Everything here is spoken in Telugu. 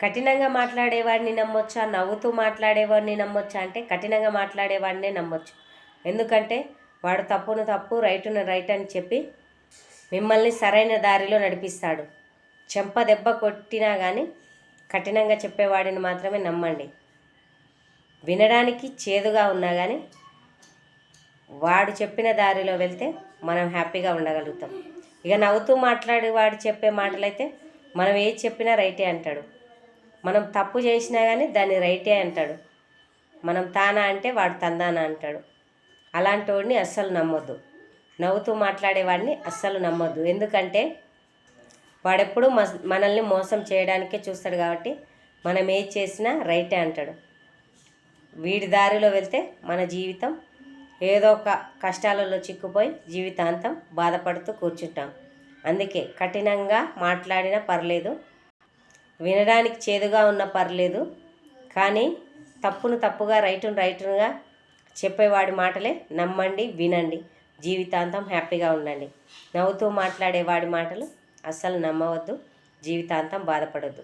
కఠినంగా మాట్లాడేవాడిని నమ్మొచ్చా? నవ్వుతూ మాట్లాడేవాడిని నమ్మొచ్చా? అంటే కఠినంగా మాట్లాడేవాడినే నమ్మొచ్చు. ఎందుకంటే వాడు తప్పును తప్పు రైటును రైట్ అని చెప్పి మిమ్మల్ని సరైన దారిలో నడిపిస్తాడు. చెంప దెబ్బ కొట్టినా కానీ కఠినంగా చెప్పేవాడిని మాత్రమే నమ్మండి. వినడానికి చేదుగా ఉన్నా కానీ వాడు చెప్పిన దారిలో వెళ్తే మనం హ్యాపీగా ఉండగలుగుతాం. ఇక నవ్వుతూ మాట్లాడి వాడు చెప్పే మాటలైతే మనం ఏది చెప్పినా రైటే అంటాడు. మనం తప్పు చేసినా కానీ దాన్ని రైటే అంటాడు. మనం తానా అంటే వాడు తందానా అంటాడు. అలాంటి వాడిని అస్సలు నమ్మొద్దు. నవ్వుతూ మాట్లాడేవాడిని అస్సలు నమ్మొద్దు. ఎందుకంటే వాడెప్పుడు మనల్ని మోసం చేయడానికే చూస్తాడు కాబట్టి మనం ఏది చేసినా రైటే అంటాడు. వీడి దారిలో వెళ్తే మన జీవితం ఏదో ఒక కష్టాలలో చిక్కుపోయి జీవితాంతం బాధపడుతూ కూర్చుంటాం. అందుకే కఠినంగా మాట్లాడినా పర్లేదు. వినడానికి చేదుగా ఉన్నా పర్లేదు కానీ తప్పును తప్పుగా రైటును రైటునుగా చెప్పేవాడి మాటలే నమ్మండి వినండి. జీవితాంతం హ్యాపీగా ఉండండి. నవ్వుతూ మాట్లాడే వాడి మాటలు అస్సలు నమ్మవద్దు. జీవితాంతం బాధపడద్దు.